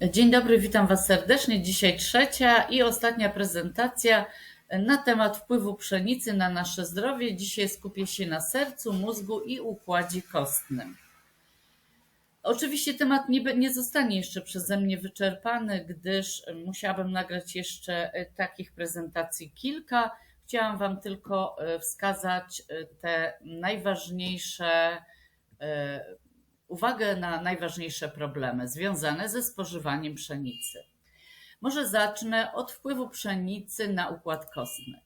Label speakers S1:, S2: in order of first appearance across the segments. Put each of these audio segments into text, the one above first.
S1: Dzień dobry, witam Was serdecznie. Dzisiaj trzecia i ostatnia prezentacja na temat wpływu pszenicy na nasze zdrowie. Dzisiaj skupię się na sercu, mózgu i układzie kostnym. Oczywiście temat nie, nie zostanie jeszcze przeze mnie wyczerpany, gdyż musiałabym nagrać jeszcze takich prezentacji kilka. Chciałam Wam tylko wskazać te najważniejsze uwagę na najważniejsze problemy związane ze spożywaniem pszenicy. Może zacznę od wpływu pszenicy na układ kostny.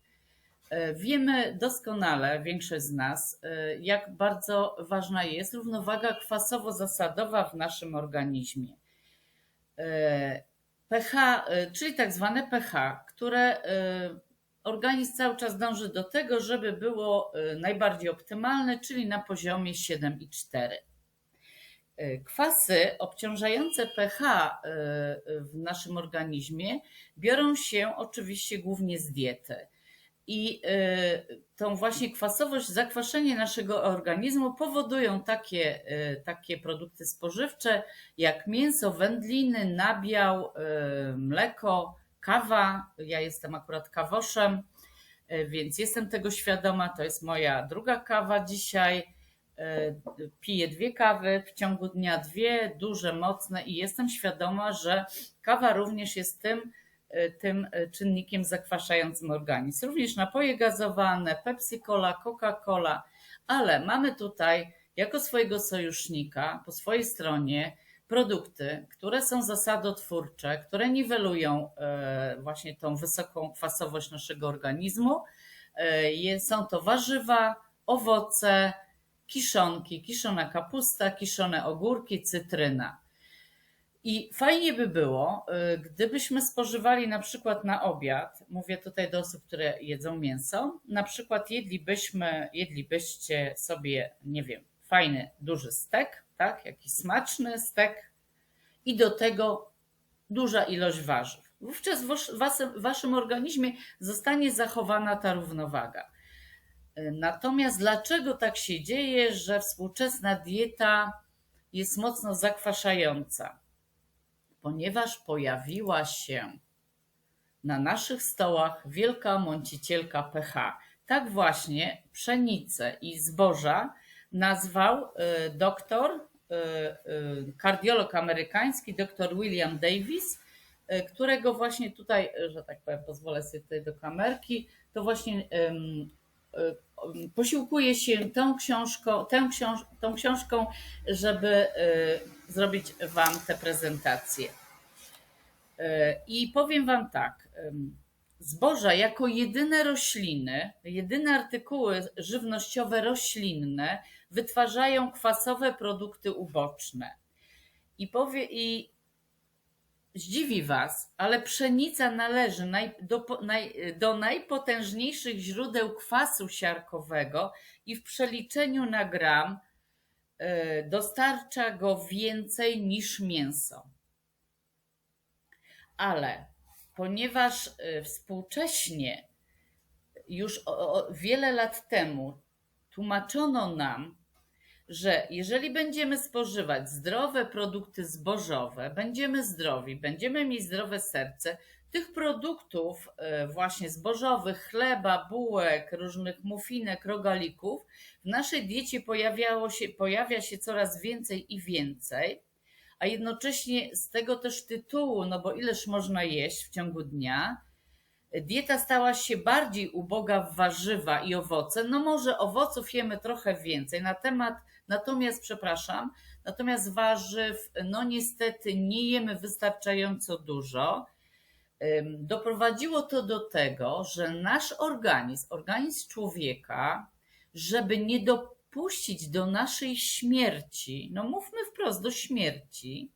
S1: Wiemy doskonale, większość z nas, jak bardzo ważna jest równowaga kwasowo-zasadowa w naszym organizmie. pH, czyli tak zwane pH, które organizm cały czas dąży do tego, żeby było najbardziej optymalne, czyli na poziomie 7,4. Kwasy obciążające pH w naszym organizmie biorą się oczywiście głównie z diety. I tą właśnie kwasowość, zakwaszenie naszego organizmu powodują takie, takie produkty spożywcze jak mięso, wędliny, nabiał, mleko, kawa. Ja jestem akurat kawoszem, więc jestem tego świadoma. To jest moja druga kawa dzisiaj piję dwie kawy w ciągu dnia, dwie duże, mocne i jestem świadoma, że kawa również jest tym, tym czynnikiem zakwaszającym organizm. Również napoje gazowane, Pepsi Cola, Coca-Cola, ale mamy tutaj jako swojego sojusznika po swojej stronie produkty, które są zasadotwórcze, które niwelują właśnie tą wysoką kwasowość naszego organizmu. Są to warzywa, owoce, kiszonki, kiszona kapusta, kiszone ogórki, cytryna. I fajnie by było, gdybyśmy spożywali na przykład na obiad, mówię tutaj do osób, które jedzą mięso, na przykład jedlibyśmy, jedlibyście sobie, nie wiem, fajny, duży stek, tak, jakiś smaczny stek i do tego duża ilość warzyw. Wówczas w waszym organizmie zostanie zachowana ta równowaga. Natomiast dlaczego tak się dzieje, że współczesna dieta jest mocno zakwaszająca? Ponieważ pojawiła się na naszych stołach wielka mącicielka pH. Tak właśnie pszenicę i zboża nazwał doktor, kardiolog amerykański, dr William Davis, którego właśnie tutaj, że tak powiem, pozwolę sobie tutaj do kamerki, to właśnie posiłkuję się tą książką, tą, książ tą książką, żeby zrobić Wam tę prezentację. I powiem Wam tak. Zboża jako jedyne rośliny, jedyne artykuły żywnościowe roślinne wytwarzają kwasowe produkty uboczne. I, powie, i Zdziwi Was, ale pszenica należy naj, do, naj, do najpotężniejszych źródeł kwasu siarkowego i w przeliczeniu na gram y, dostarcza go więcej niż mięso. Ale ponieważ y, współcześnie już o, o, wiele lat temu tłumaczono nam, że jeżeli będziemy spożywać zdrowe produkty zbożowe, będziemy zdrowi, będziemy mieć zdrowe serce, tych produktów właśnie zbożowych, chleba, bułek, różnych mufinek, rogalików w naszej diecie pojawiało się, pojawia się coraz więcej i więcej, a jednocześnie z tego też tytułu, no bo ileż można jeść w ciągu dnia, dieta stała się bardziej uboga w warzywa i owoce. No może owoców jemy trochę więcej. Na temat Natomiast, przepraszam, natomiast warzyw, no niestety nie jemy wystarczająco dużo. Doprowadziło to do tego, że nasz organizm, organizm człowieka, żeby nie dopuścić do naszej śmierci, no mówmy wprost, do śmierci,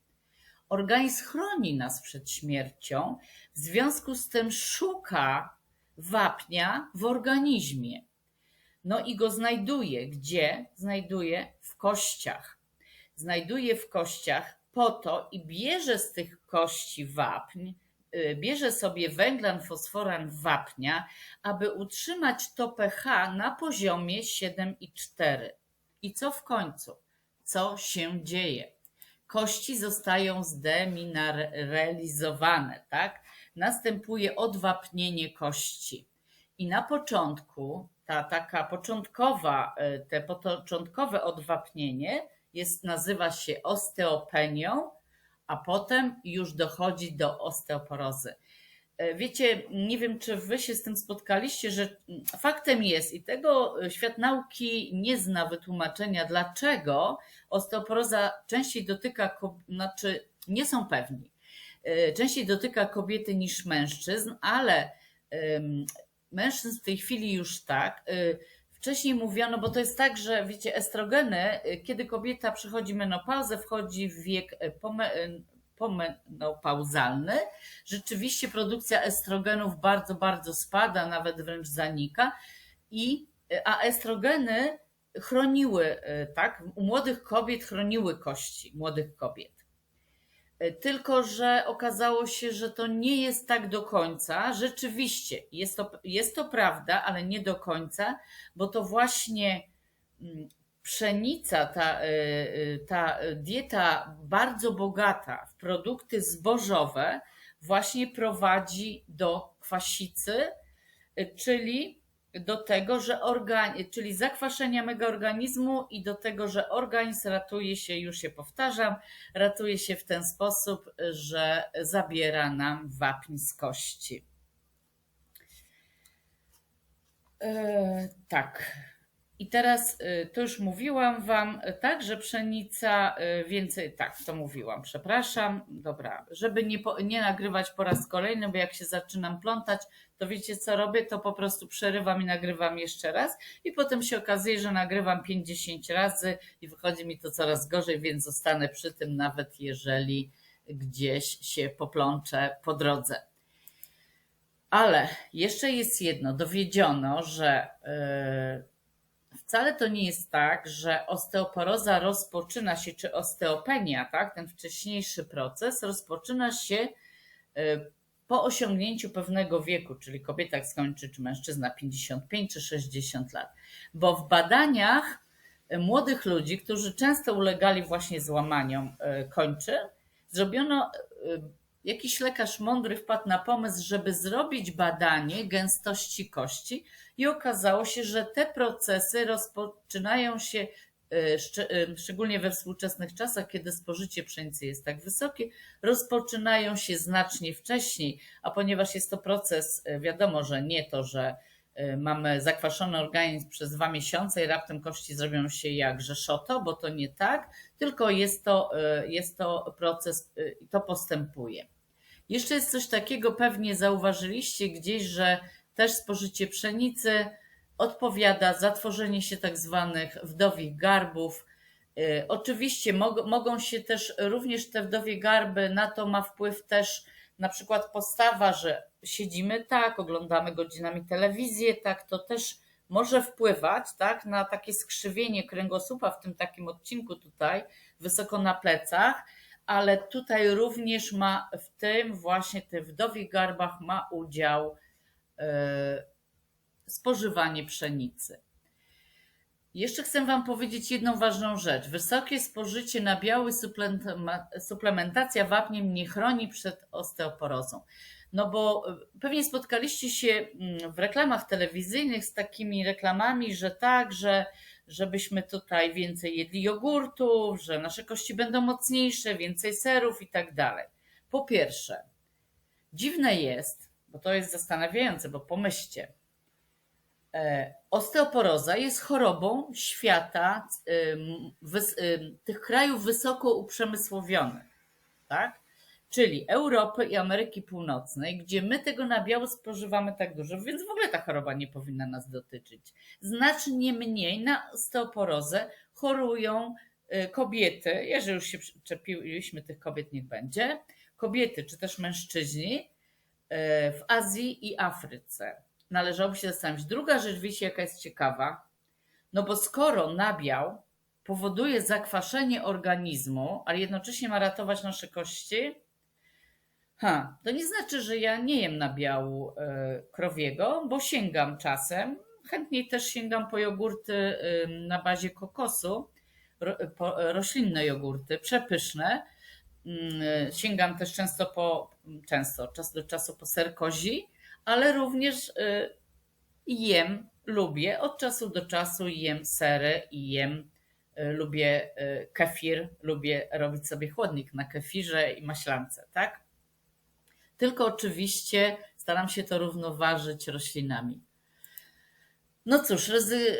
S1: organizm chroni nas przed śmiercią, w związku z tym szuka wapnia w organizmie. No i go znajduje. Gdzie? Znajduje w kościach. Znajduje w kościach po to i bierze z tych kości wapń, y, bierze sobie węglan, fosforan wapnia, aby utrzymać to pH na poziomie 7,4. I co w końcu? Co się dzieje? kości zostają zdemineralizowane, tak? Następuje odwapnienie kości. I na początku ta taka początkowa, e, te początkowe odwapnienie jest, nazywa się osteopenią, a potem już dochodzi do osteoporozy. E, wiecie, nie wiem, czy wy się z tym spotkaliście, że faktem jest, i tego świat nauki nie zna wytłumaczenia, dlaczego osteoporoza częściej dotyka, znaczy nie są pewni, e, częściej dotyka kobiety niż mężczyzn, ale mężczyzn w tej chwili już tak. E, wcześniej mówiono, bo to jest tak, że wiecie, estrogeny, kiedy kobieta przechodzi menopauzę, wchodzi w wiek pomenopauzalny, rzeczywiście produkcja estrogenów bardzo, bardzo spada, nawet wręcz zanika. I, a estrogeny chroniły, tak, u młodych kobiet chroniły kości młodych kobiet. Tylko, że okazało się, że to nie jest tak do końca. Rzeczywiście jest to, jest to prawda, ale nie do końca, bo to właśnie mm, pszenica, ta, y, y, ta dieta bardzo bogata w produkty zbożowe, właśnie prowadzi do kwasicy, czyli do tego, że organizm, czyli zakwaszenia mego organizmu i do tego, że organizm ratuje się, już się powtarzam, ratuje się w ten sposób, że zabiera nam wapń z kości. Yy, tak. I teraz y, to już mówiłam Wam, tak, że pszenica y, więcej, tak, to mówiłam, przepraszam. Dobra, żeby nie, po, nie nagrywać po raz kolejny, bo jak się zaczynam plątać, to wiecie co robię, to po prostu przerywam i nagrywam jeszcze raz i potem się okazuje, że nagrywam 50 razy i wychodzi mi to coraz gorzej, więc zostanę przy tym, nawet jeżeli gdzieś się poplączę po drodze. Ale jeszcze jest jedno, dowiedziono, że. Yy, wcale to nie jest tak, że osteoporoza rozpoczyna się, czy osteopenia, tak, ten wcześniejszy proces rozpoczyna się y, po osiągnięciu pewnego wieku, czyli kobieta skończy, czy mężczyzna 55 czy 60 lat. Bo w badaniach y, młodych ludzi, którzy często ulegali właśnie złamaniom y, kończy, zrobiono jakiś lekarz mądry wpadł na pomysł, żeby zrobić badanie gęstości kości i okazało się, że te procesy rozpoczynają się e, e, szczególnie we współczesnych czasach, kiedy spożycie pszenicy jest tak wysokie, rozpoczynają się znacznie wcześniej, a ponieważ jest to proces, e, wiadomo, że nie to, że mamy zakwaszony organizm przez dwa miesiące i raptem kości zrobią się jak rzeszoto, bo to nie tak, tylko jest to, jest to proces i to postępuje. Jeszcze jest coś takiego, pewnie zauważyliście gdzieś, że też spożycie pszenicy odpowiada za tworzenie się tak zwanych wdowich garbów. Y, oczywiście mogą się też również te wdowie garby, na to ma wpływ też na przykład postawa, że siedzimy tak, oglądamy godzinami telewizję, tak, to też może wpływać tak, na takie skrzywienie kręgosłupa w tym takim odcinku tutaj, wysoko na plecach ale tutaj również ma w tym właśnie tych wdowich garbach ma udział e, spożywanie pszenicy. Jeszcze chcę Wam powiedzieć jedną ważną rzecz. Wysokie spożycie nabiału suplementacja wapniem nie chroni przed osteoporozą. No bo e, pewnie spotkaliście się mm, w reklamach telewizyjnych z takimi reklamami, że tak, że żebyśmy tutaj więcej jedli jogurtów, że nasze kości będą mocniejsze, więcej serów i tak dalej. Po pierwsze, dziwne jest, bo to jest zastanawiające, bo pomyślcie, osteoporoza jest chorobą świata tych krajów wysoko uprzemysłowionych, tak? czyli Europy i Ameryki Północnej, gdzie my tego nabiału spożywamy tak dużo, więc w ogóle ta choroba nie powinna nas dotyczyć. Znacznie mniej na osteoporozę chorują y, kobiety, jeżeli już się przyczepiliśmy tych kobiet, niech będzie, kobiety czy też mężczyźni y, w Azji i Afryce. Należałoby się zastanowić. Druga rzecz, wiecie, jaka jest ciekawa, no bo skoro nabiał powoduje zakwaszenie organizmu, ale jednocześnie ma ratować nasze kości, Ha, to nie znaczy, że ja nie jem nabiału y, krowiego, bo sięgam czasem. Chętniej też sięgam po jogurty na bazie kokosu. roślinne jogurty, przepyszne. Sięgam też często po, często, czas do czasu po ser kozi, ale również y, jem, lubię, od czasu do czasu jem sery i jem, y, lubię y, kefir, lubię robić sobie chłodnik na kefirze i maślance, tak? Tylko oczywiście staram się to równoważyć roślinami. No cóż, ryzy...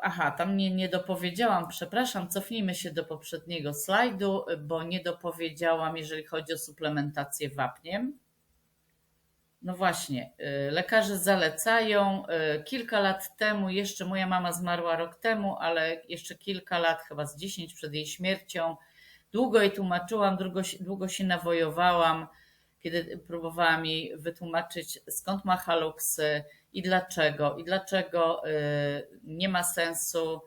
S1: aha, tam nie, nie dopowiedziałam, przepraszam, cofnijmy się do poprzedniego slajdu, bo nie dopowiedziałam, jeżeli chodzi o suplementację wapniem. No właśnie, y, lekarze zalecają. y, Kilka lat temu, jeszcze moja mama zmarła rok temu, ale jeszcze kilka lat, chyba z 10 przed jej śmiercią, długo jej tłumaczyłam, długo, długo się nawojowałam, kiedy próbowałam jej wytłumaczyć, skąd ma haluksy i dlaczego, i dlaczego y, nie ma sensu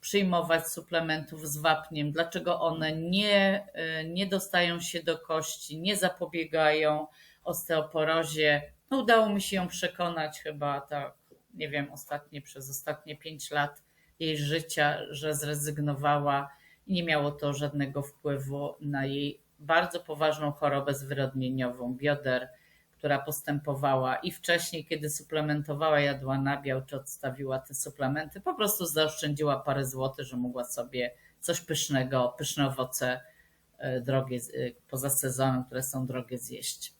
S1: przyjmować suplementów z wapniem, dlaczego one nie, nie dostają się do kości, nie zapobiegają osteoporozie. No, udało mi się ją przekonać chyba tak, nie wiem, ostatnie, przez ostatnie pięć lat jej życia, że zrezygnowała i nie miało to żadnego wpływu na jej bardzo poważną chorobę zwyrodnieniową bioder, która postępowała i wcześniej, kiedy suplementowała, jadła nabiał czy odstawiła te suplementy, po prostu zaoszczędziła parę złotych, że mogła sobie coś pysznego, pyszne owoce e, drogie, e, poza sezonem, które są drogie zjeść.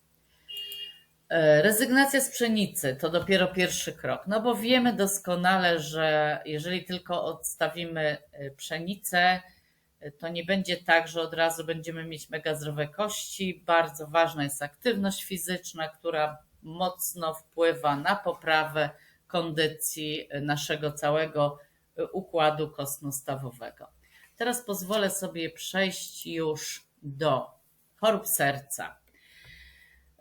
S1: E, Rezygnacja z pszenicy to dopiero pierwszy krok, no bo wiemy doskonale, że jeżeli tylko odstawimy e, pszenicę, e, to nie będzie tak, że od razu będziemy mieć mega zdrowe kości. Bardzo ważna jest aktywność fizyczna, która mocno wpływa na poprawę kondycji naszego całego układu kostno-stawowego. Teraz pozwolę sobie przejść już do chorób serca.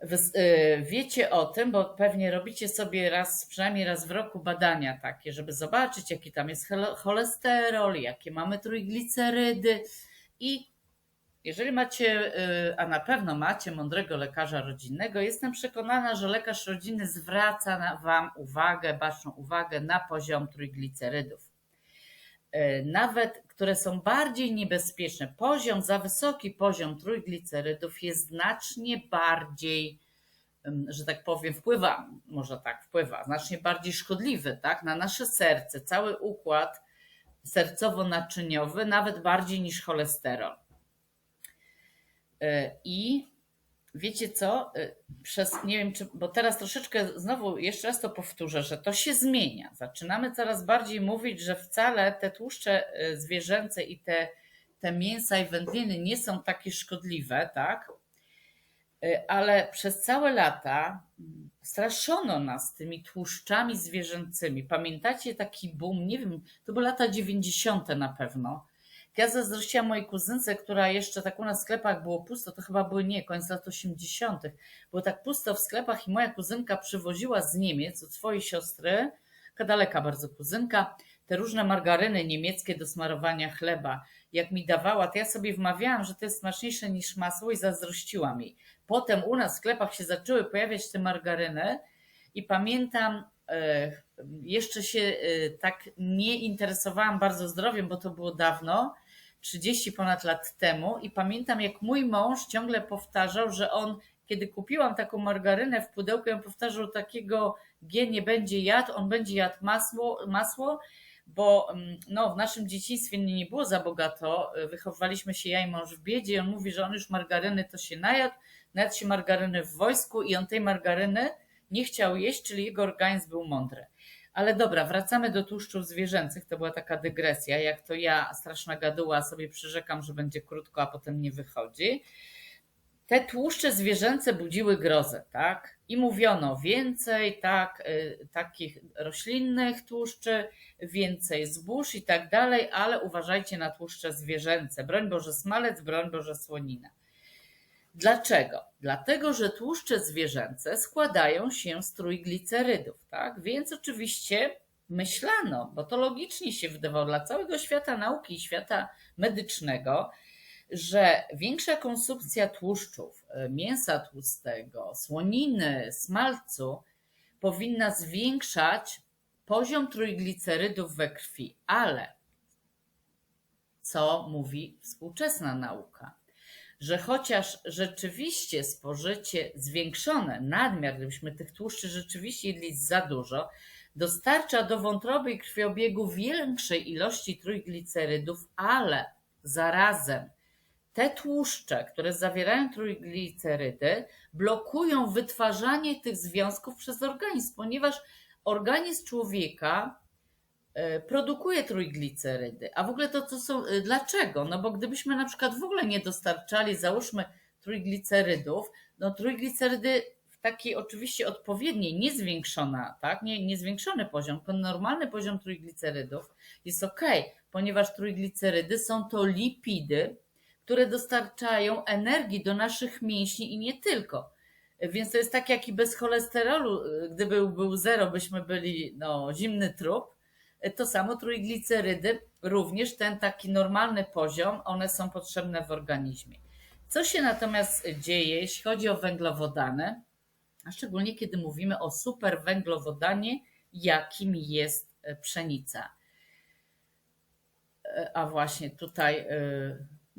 S1: Y, Wiecie o tym, bo pewnie robicie sobie raz, przynajmniej raz w roku badania takie, żeby zobaczyć, jaki tam jest chole- cholesterol, jakie mamy trójglicerydy. I jeżeli macie, y, a na pewno macie mądrego lekarza rodzinnego, jestem przekonana, że lekarz rodzinny zwraca Wam uwagę, baczną uwagę na poziom trójglicerydów. Y, Nawet które są bardziej niebezpieczne. Poziom, za wysoki poziom trójglicerydów jest znacznie bardziej, że tak powiem, wpływa, może tak wpływa, znacznie bardziej szkodliwy tak, na nasze serce, cały układ sercowo-naczyniowy, nawet bardziej niż cholesterol. Y, I wiecie co? Y, Przez nie wiem, czy, bo teraz troszeczkę znowu jeszcze raz to powtórzę, że to się zmienia. Zaczynamy coraz bardziej mówić, że wcale te tłuszcze y, zwierzęce i te, te mięsa i wędliny nie są takie szkodliwe, tak? Y, Ale przez całe lata mm, straszono nas tymi tłuszczami zwierzęcymi. Pamiętacie taki boom? Nie wiem, to były lata 90. na pewno ja zazdrościłam mojej kuzynce, która jeszcze tak u nas w sklepach było pusto, to chyba były nie, koniec lat 80. Było tak pusto w sklepach i moja kuzynka przywoziła z Niemiec od swojej siostry, taka daleka bardzo kuzynka, te różne margaryny niemieckie do smarowania chleba. Jak mi dawała, to ja sobie wmawiałam, że to jest smaczniejsze niż masło i zazdrościłam jej. Potem u nas w sklepach się zaczęły pojawiać te margaryny i pamiętam, e, jeszcze się e, tak nie interesowałam bardzo zdrowiem, bo to było dawno, 30 ponad lat temu i pamiętam jak mój mąż ciągle powtarzał, że on kiedy kupiłam taką margarynę w pudełku, on powtarzał takiego G nie będzie jadł, on będzie jadł masło, masło bo mm, no, w naszym dzieciństwie nie, nie było za bogato, wychowywaliśmy się ja i mąż w biedzie i on mówi, że on już margaryny to się najadł, najadł się margaryny w wojsku i on tej margaryny nie chciał jeść, czyli jego organizm był mądry. Ale dobra, wracamy do tłuszczów zwierzęcych. To była taka dygresja. Jak to ja, straszna gaduła, sobie przyrzekam, że będzie krótko, a potem nie wychodzi. Te tłuszcze zwierzęce budziły grozę, tak? I mówiono więcej tak, y, takich roślinnych tłuszczy, więcej zbóż i tak dalej, ale uważajcie na tłuszcze zwierzęce. Broń Boże smalec, broń Boże słonina. Dlaczego? Dlatego, że tłuszcze zwierzęce składają się z trójglicerydów, tak? Więc oczywiście myślano, bo to logicznie się wydawało dla całego świata nauki i świata medycznego, że większa konsumpcja tłuszczów, e, mięsa tłustego, słoniny, smalcu powinna zwiększać poziom trójglicerydów we krwi, ale co mówi współczesna nauka. Że chociaż rzeczywiście spożycie zwiększone, nadmiar, gdybyśmy tych tłuszczy rzeczywiście jedli za dużo, dostarcza do wątroby i krwiobiegu większej ilości trójglicerydów, ale zarazem te tłuszcze, które zawierają trójglicerydy, blokują wytwarzanie tych związków przez organizm, ponieważ organizm człowieka produkuje trójglicerydy. A w ogóle to, co są, e, dlaczego? No bo gdybyśmy na przykład w ogóle nie dostarczali, załóżmy, trójglicerydów, no trójglicerydy w takiej oczywiście odpowiedniej, niezwiększona, tak, nie, niezwiększony poziom, tylko normalny poziom trójglicerydów jest ok, ponieważ trójglicerydy są to lipidy, które dostarczają energii do naszych mięśni i nie tylko. Więc to jest tak jak i bez cholesterolu, gdyby był zero, byśmy byli no, zimny trup. To samo trójglicerydy, również ten taki normalny poziom, one są potrzebne w organizmie. Co się natomiast dzieje, jeśli chodzi o węglowodany, a szczególnie kiedy mówimy o superwęglowodanie, jakim jest pszenica. A właśnie tutaj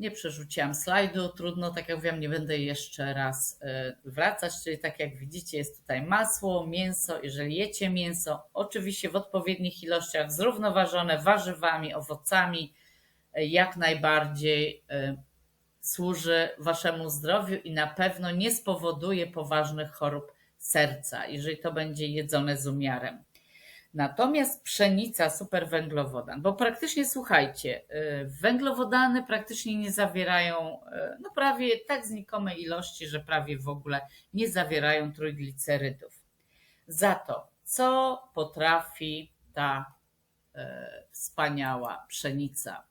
S1: nie przerzuciłam slajdu, trudno, tak jak wiem, nie będę jeszcze raz e, wracać, czyli tak jak widzicie jest tutaj masło, mięso, jeżeli jecie mięso, oczywiście w odpowiednich ilościach, zrównoważone warzywami, owocami, e, jak najbardziej e, służy waszemu zdrowiu i na pewno nie spowoduje poważnych chorób serca, jeżeli to będzie jedzone z umiarem. Natomiast pszenica, superwęglowodan, bo praktycznie słuchajcie, y, węglowodany praktycznie nie zawierają, y, no prawie tak znikome ilości, że prawie w ogóle nie zawierają trójglicerydów. Za to, co potrafi ta y, wspaniała pszenica?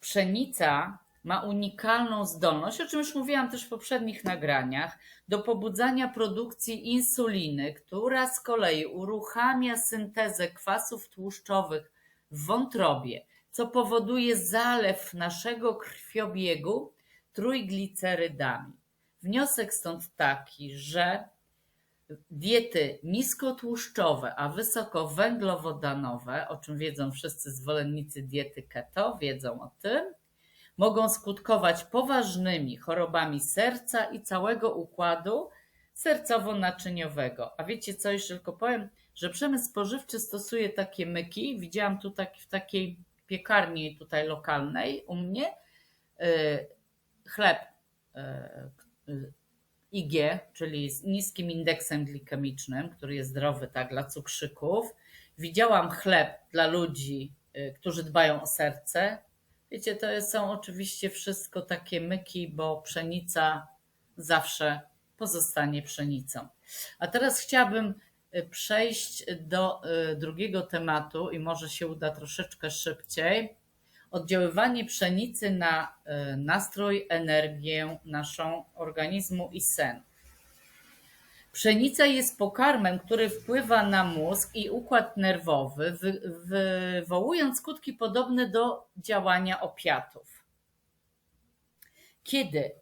S1: Pszenica ma unikalną zdolność, o czym już mówiłam też w poprzednich nagraniach, do pobudzania produkcji insuliny, która z kolei uruchamia syntezę kwasów tłuszczowych w wątrobie, co powoduje zalew naszego krwiobiegu trójglicerydami. Wniosek stąd taki, że diety niskotłuszczowe, a wysokowęglowodanowe, o czym wiedzą wszyscy zwolennicy diety keto, wiedzą o tym, mogą skutkować poważnymi chorobami serca i całego układu sercowo-naczyniowego. A wiecie co, jeszcze tylko powiem, że przemysł spożywczy stosuje takie myki. Widziałam tu tak, w takiej piekarni tutaj lokalnej u mnie y, chleb y, IG, czyli z niskim indeksem glikemicznym, który jest zdrowy tak dla cukrzyków. Widziałam chleb dla ludzi, y, którzy dbają o serce, Wiecie, to są oczywiście wszystko takie myki, bo pszenica zawsze pozostanie pszenicą. A teraz chciałabym y, przejść do y, drugiego tematu i może się uda troszeczkę szybciej. Oddziaływanie pszenicy na y, nastrój, energię naszą organizmu i sen. Pszenica jest pokarmem, który wpływa na mózg i układ nerwowy, wywołując skutki podobne do działania opiatów. Kiedy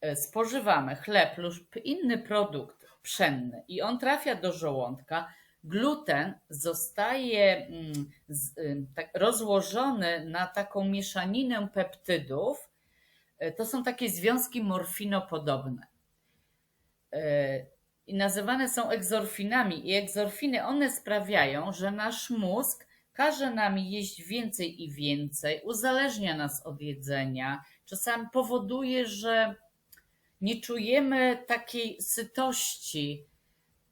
S1: e, spożywamy chleb lub inny produkt pszenny i on trafia do żołądka, gluten zostaje mm, tak rozłożony na taką mieszaninę peptydów. E, to są takie związki morfinopodobne e, i nazywane są egzorfinami. I egzorfiny one sprawiają, że nasz mózg każe nam jeść więcej i więcej, uzależnia nas od jedzenia, czasami powoduje, że nie czujemy takiej sytości,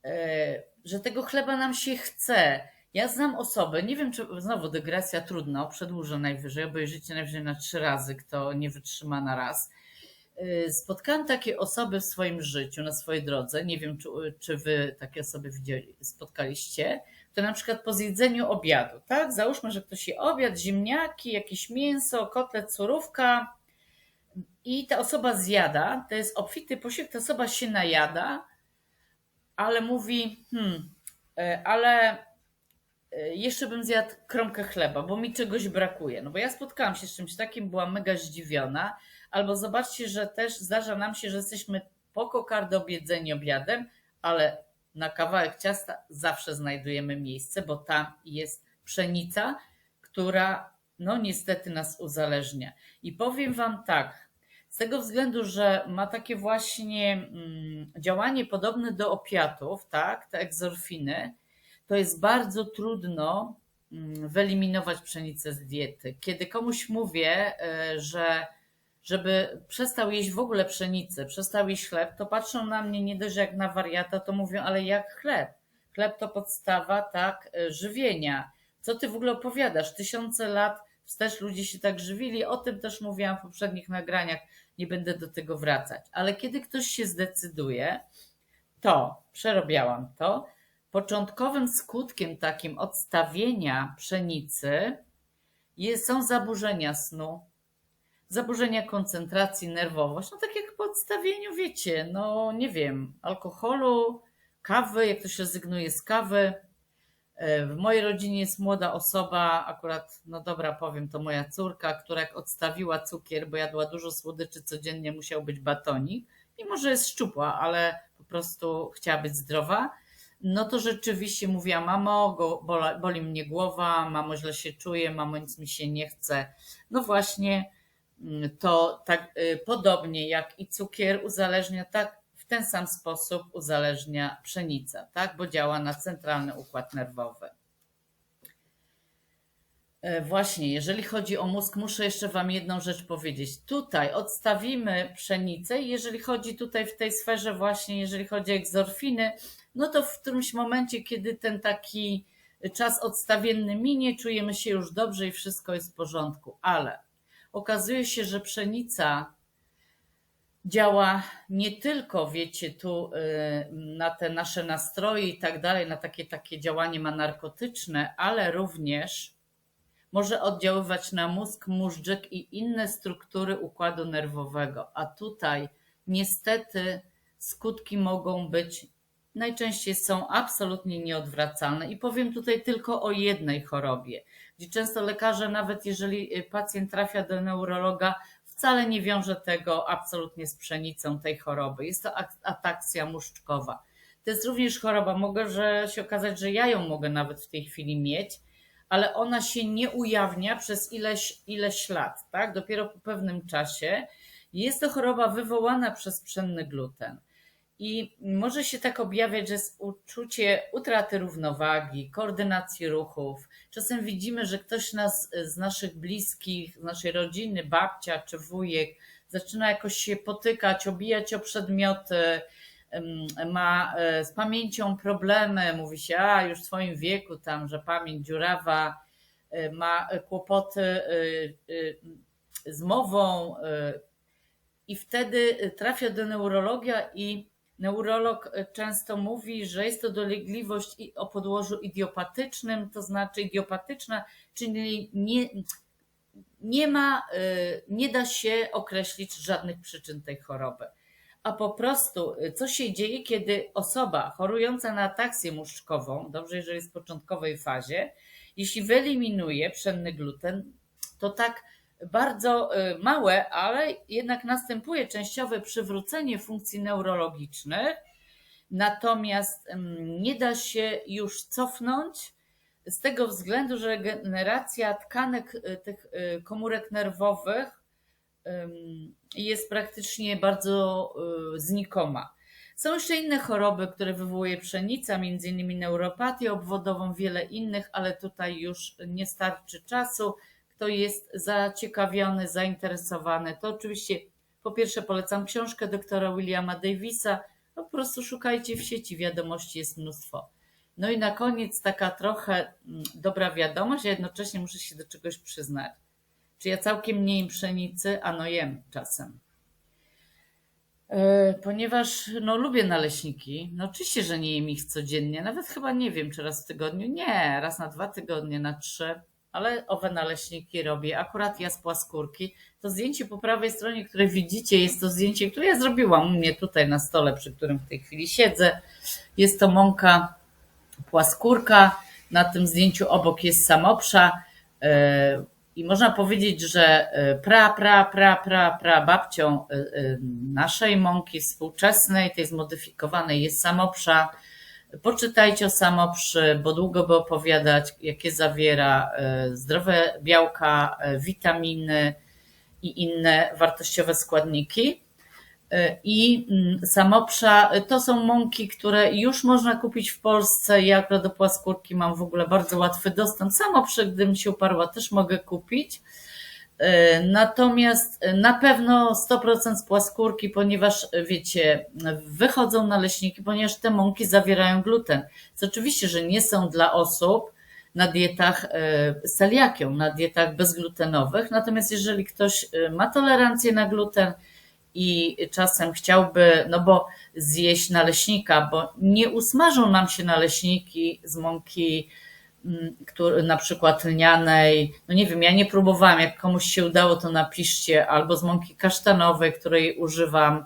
S1: e, że tego chleba nam się chce. Ja znam osoby, nie wiem czy znowu dygresja trudno, przedłużę najwyżej, obejrzycie najwyżej na trzy razy, kto nie wytrzyma na raz spotkałam takie osoby w swoim życiu, na swojej drodze. Nie wiem, czy, czy wy takie osoby widzieli, spotkaliście. To na przykład po zjedzeniu obiadu, tak? Załóżmy, że ktoś je obiad, ziemniaki, jakieś mięso, kotlet, surówka i ta osoba zjada, to jest obfity posiłek, ta osoba się najada, ale mówi, hmm, y, ale y, jeszcze bym zjadł kromkę chleba, bo mi czegoś brakuje. No bo ja spotkałam się z czymś takim, byłam mega zdziwiona, Albo zobaczcie, że też zdarza nam się, że jesteśmy po kokardę obiedzeni obiadem, ale na kawałek ciasta zawsze znajdujemy miejsce, bo tam jest pszenica, która no niestety nas uzależnia. I powiem Wam tak, z tego względu, że ma takie właśnie mm, działanie podobne do opiatów, tak, te egzorfiny, to jest bardzo trudno mm, wyeliminować pszenicę z diety. Kiedy komuś mówię, e, że żeby przestał jeść w ogóle pszenicę, przestał jeść chleb, to patrzą na mnie nie dość jak na wariata, to mówią, ale jak chleb? Chleb to podstawa, tak, e, żywienia. Co ty w ogóle opowiadasz? Tysiące lat wstecz ludzie się tak żywili, o tym też mówiłam w poprzednich nagraniach, nie będę do tego wracać. Ale kiedy ktoś się zdecyduje, to przerobiałam to. Początkowym skutkiem takim odstawienia pszenicy są zaburzenia snu, zaburzenia koncentracji, nerwowość. No tak jak po odstawieniu, wiecie, no nie wiem, alkoholu, kawy, jak ktoś rezygnuje z kawy. E, w mojej rodzinie jest młoda osoba, akurat, no dobra, powiem, to moja córka, która jak odstawiła cukier, bo jadła dużo słodyczy codziennie, musiał być batonik. Mimo, że jest szczupła, ale po prostu chciała być zdrowa. No to rzeczywiście mówiła, mamo, boli mnie głowa, mamo, źle się czuję, mamo, nic mi się nie chce. No właśnie, to tak y, podobnie jak i cukier uzależnia, tak ten sam sposób uzależnia pszenica, tak? bo działa na centralny układ nerwowy. E, właśnie, jeżeli chodzi o mózg, muszę jeszcze Wam jedną rzecz powiedzieć. Tutaj odstawimy pszenicę, jeżeli chodzi tutaj w tej sferze, właśnie jeżeli chodzi o egzorfiny, no to w którymś momencie, kiedy ten taki czas odstawienny minie, czujemy się już dobrze i wszystko jest w porządku, ale okazuje się, że pszenica działa nie tylko, wiecie, tu y, na te nasze nastroje i tak dalej, na takie, takie działanie ma narkotyczne, ale również może oddziaływać na mózg, móżdżek i inne struktury układu nerwowego. A tutaj niestety skutki mogą być, najczęściej są absolutnie nieodwracalne. I powiem tutaj tylko o jednej chorobie, gdzie często lekarze, nawet jeżeli pacjent trafia do neurologa, wcale nie wiąże tego absolutnie z pszenicą tej choroby. Jest to atakcja muszczkowa. To jest również choroba, mogę że się okazać, że ja ją mogę nawet w tej chwili mieć, ale ona się nie ujawnia przez ileś, ileś lat, tak? Dopiero po pewnym czasie. Jest to choroba wywołana przez pszenny gluten. I może się tak objawiać, że jest uczucie utraty równowagi, koordynacji ruchów. Czasem widzimy, że ktoś nas, z naszych bliskich, z naszej rodziny, babcia czy wujek, zaczyna jakoś się potykać, obijać o przedmioty, ma e, z pamięcią problemy, mówi się, a już w swoim wieku tam, że pamięć dziurawa, e, ma kłopoty e, z mową i wtedy trafia do neurologia i Neurolog e, często mówi, że jest to dolegliwość o podłożu idiopatycznym, to znaczy idiopatyczna, czyli nie, nie ma, e, nie da się określić żadnych przyczyn tej choroby. A po prostu, e, co się dzieje, kiedy osoba chorująca na ataksję muszczkową, dobrze, jeżeli jest w początkowej fazie, jeśli wyeliminuje pszenny gluten, to tak bardzo y, małe, ale jednak następuje częściowe przywrócenie funkcji neurologicznych, natomiast nie da się już cofnąć z tego względu, że regeneracja tkanek y, tych y, komórek nerwowych jest praktycznie bardzo znikoma. Są jeszcze inne choroby, które wywołuje pszenica, między innymi neuropatię obwodową, wiele innych, ale tutaj już nie starczy czasu kto jest zaciekawiony, zainteresowany, to oczywiście po pierwsze polecam książkę doktora Williama Davisa, no po prostu szukajcie w sieci, wiadomości jest mnóstwo. No i na koniec taka trochę mm, dobra wiadomość, a jednocześnie muszę się do czegoś przyznać. Czy ja całkiem nie jem pszenicy? A no jem czasem. E, ponieważ no, lubię naleśniki. No oczywiście, że nie jem ich codziennie. Nawet chyba nie wiem, czy raz w tygodniu. Nie, raz na dwa tygodnie, na trzy ale owe naleśniki robię. Akurat ja z płaskórki. To zdjęcie po prawej stronie, które widzicie, jest to zdjęcie, które ja zrobiłam u mnie tutaj na stole, przy którym w tej chwili siedzę. Jest to mąka płaskórka. Na tym zdjęciu obok jest samopsza. E, I można powiedzieć, że e, pra, pra, pra, pra, pra babcią e, naszej mąki współczesnej, tej zmodyfikowanej jest samopsza Poczytajcie o samoprzy, bo długo by opowiadać, jakie zawiera e, zdrowe białka, e, witaminy i inne wartościowe składniki. E, I mm, samoprza to są mąki, które już można kupić w Polsce. Ja akurat do płaskórki mam w ogóle bardzo łatwy dostęp. Samoprze, gdybym się uparła, też mogę kupić. E, natomiast na pewno 100% z płaskórki, ponieważ wiecie, wychodzą naleśniki, ponieważ te mąki zawierają gluten. Co oczywiście, że nie są dla osób na dietach celiakią, na dietach bezglutenowych. Natomiast jeżeli ktoś e, ma tolerancję na gluten i czasem chciałby, no bo zjeść naleśnika, bo nie usmażą nam się naleśniki z mąki który, na przykład lnianej, no nie wiem, ja nie próbowałam, jak komuś się udało, to napiszcie, albo z mąki kasztanowej, której używam,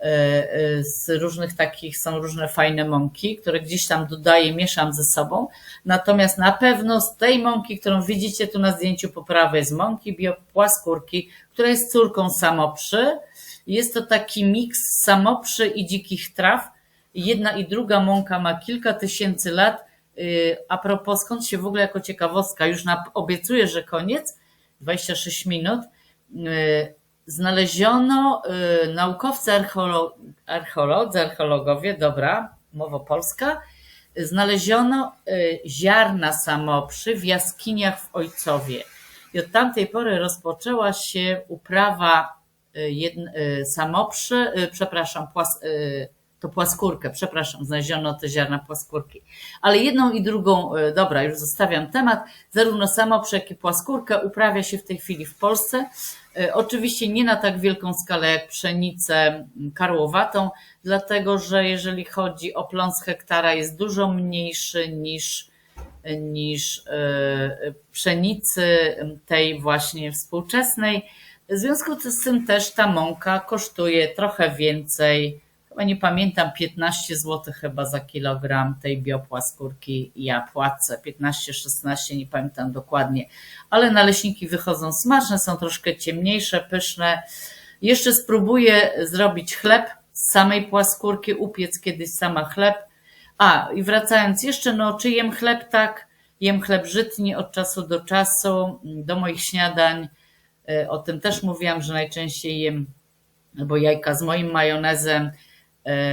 S1: e, e, z różnych takich, są różne fajne mąki, które gdzieś tam dodaję, mieszam ze sobą. Natomiast na pewno z tej mąki, którą widzicie tu na zdjęciu po prawej, z mąki biopłaskórki, która jest córką samoprzy. Jest to taki miks samoprzy i dzikich traw. Jedna i druga mąka ma kilka tysięcy lat a propos, skąd się w ogóle jako ciekawostka, już obiecuję, że koniec, 26 minut, y, znaleziono y, naukowcy archeolodzy, archeologowie, dobra, mowa polska, znaleziono ziarna samoprzy w jaskiniach w Ojcowie. I od tamtej pory rozpoczęła się uprawa samoprzy, przepraszam, płas, to płaskórkę, przepraszam, znaleziono te ziarna płaskórki. Ale jedną i drugą, e, dobra, już zostawiam temat, zarówno samoprzek, jak i płaskórkę uprawia się w tej chwili w Polsce. E, oczywiście nie na tak wielką skalę jak pszenicę karłowatą, dlatego że jeżeli chodzi o plon z hektara jest dużo mniejszy niż, niż e, pszenicy tej właśnie współczesnej. W związku z tym też ta mąka kosztuje trochę więcej chyba nie pamiętam, 15 zł chyba za kilogram tej biopłaskórki ja płacę, 15-16, nie pamiętam dokładnie, ale naleśniki wychodzą smaczne, są troszkę ciemniejsze, pyszne. Jeszcze spróbuję zrobić chleb z samej płaskórki, upiec kiedyś sama chleb. A, i wracając jeszcze, no czy jem chleb? Tak, jem chleb żytni od czasu do czasu, do moich śniadań. E, o tym też mówiłam, że najczęściej jem albo jajka z moim majonezem,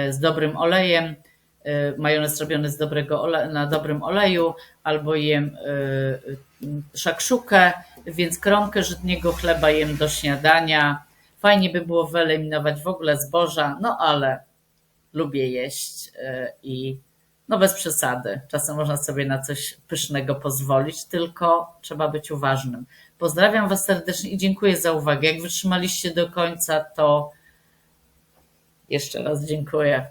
S1: z dobrym olejem, e, majonez robiony z dobrego ole, na dobrym oleju, albo jem e, szakszukę, więc kromkę żytniego chleba jem do śniadania. Fajnie by było wyeliminować w ogóle zboża, no ale lubię jeść i no bez przesady. Czasem można sobie na coś pysznego pozwolić, tylko trzeba być uważnym. Pozdrawiam Was serdecznie i dziękuję za uwagę. Jak wytrzymaliście do końca, to jeszcze raz dziękuję.